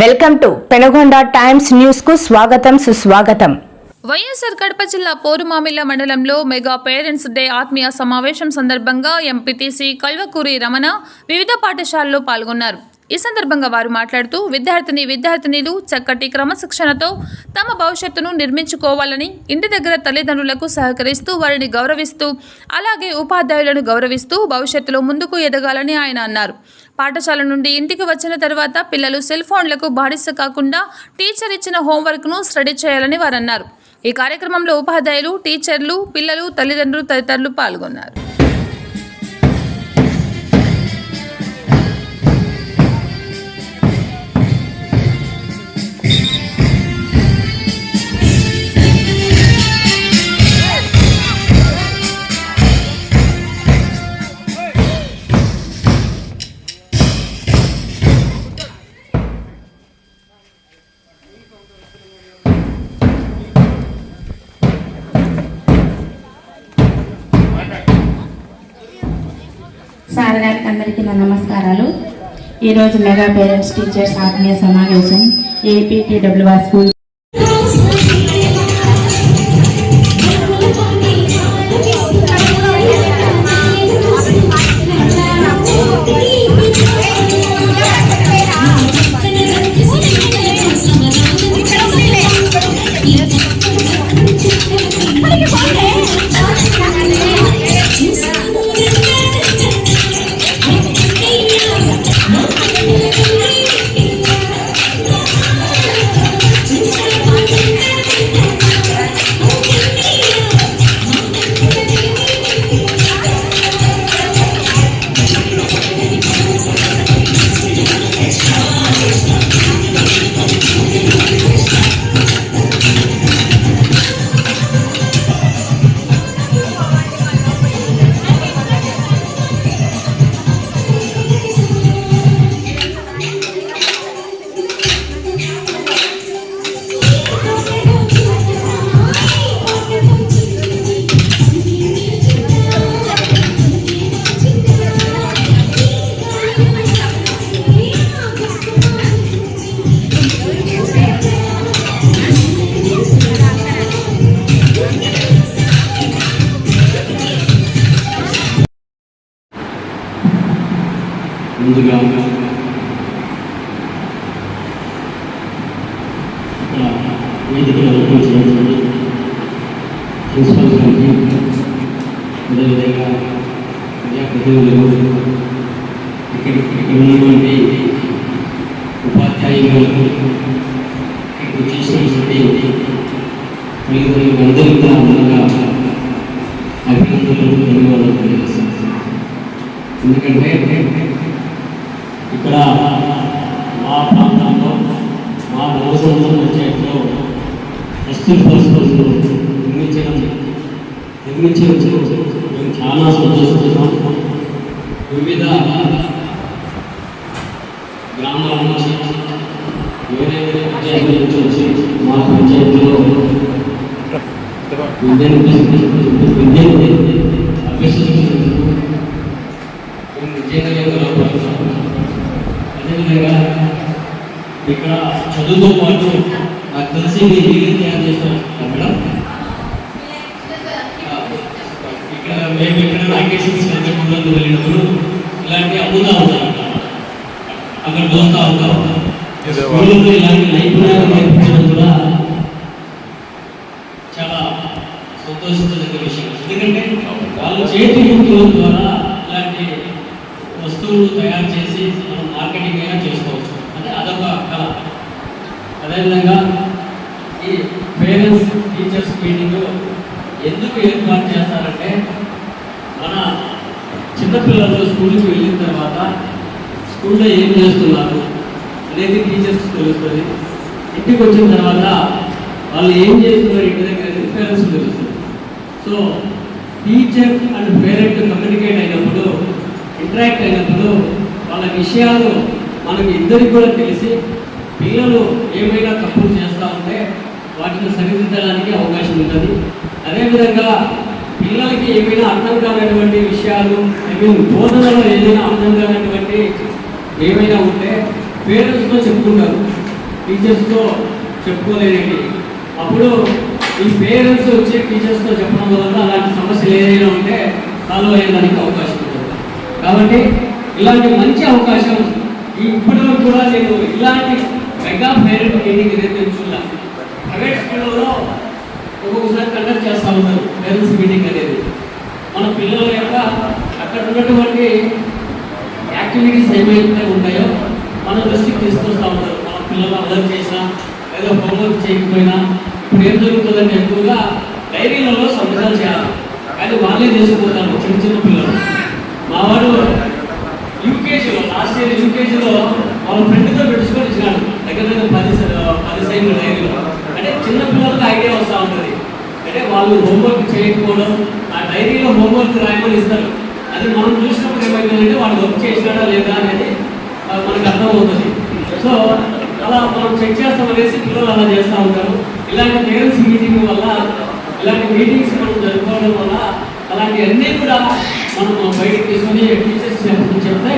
Welcome to Penugonda times న్యూస్కు స్వాగతం సుస్వాగతం. వైఎస్ఆర్ కడప జిల్లా పోరుమామిల్ల మండలంలో మెగా పేరెంట్స్ డే ఆత్మీయ సమావేశం సందర్భంగా ఎంపీటీసీ కల్వకూరి రమణ వివిధ పాఠశాలలో పాల్గొన్నారు. ఈ సందర్భంగా వారు మాట్లాడుతూ విద్యార్థిని విద్యార్థినిలు చక్కటి క్రమశిక్షణతో తమ భవిష్యత్తును నిర్మించుకోవాలని ఇంటి దగ్గర తల్లిదండ్రులకు సహకరిస్తూ వారిని గౌరవిస్తూ అలాగే ఉపాధ్యాయులను గౌరవిస్తూ భవిష్యత్తులో ముందుకు ఎదగాలని ఆయన అన్నారు. పాఠశాల నుండి ఇంటికి వచ్చిన తర్వాత పిల్లలు సెల్ ఫోన్లకు బానిస కాకుండా టీచర్ ఇచ్చిన హోంవర్క్ను స్టడీ చేయాలని వారన్నారు. ఈ కార్యక్రమంలో ఉపాధ్యాయులు టీచర్లు పిల్లలు తల్లిదండ్రులు తదితరులు పాల్గొన్నారు. సార్ గారికి అందరికీ నా నమస్కారాలు. ఈరోజు మెగా పేరెంట్స్ టీచర్స్ ఆత్మీయ సమావేశం ఏపీటీడబ్ల్యూఆర్ స్కూల్ ముందుగా ఇక్కడ వేదికలో ప్రిన్సిపల్ గారికి అదేవిధంగా ప్రజాప్రతినిధులు ఇక్కడ ఇక్కడ ఉన్నటువంటి ఉపాధ్యాయులకు చేసినటువంటి తల్లిదండ్రులకు అందరూ కూడా ముందుగా అభినందనలు ధన్యవాదాలు తెలియజేస్తాను ఎందుకంటే ఇక్కడ మా ప్రాంతంలో మా మోసంలో పంచాయతీలో ఎస్టీ పరిస్థితులు నిర్మించడం నిర్మించడం మేము చాలా సంతోషిస్తున్నాం వివిధ గ్రామాల నుంచి వేరే వేరే పంచాయతీల నుంచి వచ్చి మా పంచాయతీలో విద్యను చదువుతో పాటు నాకు తెలిసి మీరు ఏం తయారు చేస్తారు మేడం? ఇక్కడ మేము ఇక్కడ వెకేషన్స్ ముందు వెళ్ళినప్పుడు ఇలాంటి అమ్ముతా ఉంటాం అక్కడ దోస్తా ఉంటాం స్కూల్లో ఇలాంటి నైపుణ్యాలు నేర్పించడం కూడా చాలా సంతోషించదగ్గ విషయం. ఎందుకంటే వాళ్ళ చేతి ద్వారా ఇలాంటి వస్తువులు తయారు చేసి మనం అదేవిధంగా ఈ పేరెంట్స్ టీచర్స్ మీటింగ్ ఎందుకు ఏర్పాటు చేస్తారంటే మన చిన్నపిల్లలు స్కూల్కి వెళ్ళిన తర్వాత స్కూల్లో ఏం చేస్తున్నారు అనేది టీచర్స్ తెలుస్తుంది. ఇంటికి వచ్చిన తర్వాత వాళ్ళు ఏం చేస్తున్నారు ఇంటి దగ్గర అనేది పేరెంట్స్ తెలుస్తుంది. So teacher and parent communicate అయినప్పుడు ఇంటరాక్ట్ అయినప్పుడు వాళ్ళ విషయాలు మనకి ఇద్దరికి కూడా తెలిసి పిల్లలు ఏమైనా తప్పులు చేస్తూ ఉంటే వాటిని సరిదిద్దడానికి అవకాశం ఉంటుంది. అదేవిధంగా పిల్లలకి ఏమైనా అర్థం కానటువంటి విషయాలు ఐ మీన్ బోధనలో ఏదైనా అర్థం కానటువంటి ఏమైనా ఉంటే పేరెంట్స్తో చెప్పుకుంటారు. టీచర్స్తో చెప్పుకోలేనివి అప్పుడు ఈ పేరెంట్స్ వచ్చి టీచర్స్తో చెప్పడం వల్ల అలాంటి సమస్యలు ఏదైనా ఉంటే సాల్వ్ అయ్యేదానికి అవకాశం ఉంటుంది. కాబట్టి ఇలాంటి మంచి అవకాశం ఈ ఇప్పటివరకు కూడా నేను ఇలాంటి మెగా పేరెంట్ మీటింగ్ ఏదైతే చూడాలి ప్రైవేట్ స్కూల్లో ఒక్కొక్కసారి కండక్ట్ చేస్తూ ఉంటారు పేరెంట్స్ మీటింగ్ అనేది. మన పిల్లల యొక్క అక్కడ ఉన్నటువంటి యాక్టివిటీస్ ఏమైతే ఉంటాయో మనం దృష్టికి తీసుకొస్తూ ఉంటారు. మన పిల్లలు అల్లరి చేసినా ఏదో హోంవర్క్ చేయకపోయినా ఇప్పుడు ఏం జరుగుతుందంటే ఎక్కువగా డైరీలలో సంతకాలు చేయాలి. కానీ వాళ్ళే చేసుకుంటారు చిన్న చిన్న పిల్లలు. మా వాడు యూకేజీలో లాస్ట్ ఇయర్ యూకేజీలో వాళ్ళ ఫ్రెండ్తో పెట్టుకొని పది పది సైన్లు డైరీలో అంటే చిన్న పిల్లలకు ఐడియా వస్తూ ఉంటుంది. అంటే వాళ్ళు హోంవర్క్ చేయకపోవడం ఆ డైరీలో హోంవర్క్ రాయమని ఇస్తారు. అది మనం చూసినప్పుడు ఏమైందంటే వాళ్ళు వర్క్ చేసినాడా లేదా అనేది మనకు అర్థమవుతుంది. సో అలా మనం చెక్ చేస్తాం అనేసి పిల్లలు అలా చేస్తూ ఉంటారు. ఇలాంటి పేరెంట్స్ మీటింగ్ వల్ల ఇలాంటి మీటింగ్స్ మనం జరుపుకోవడం వల్ల అలాంటివన్నీ కూడా మనం బయటకు తీసుకొని టీచర్స్ చెప్తే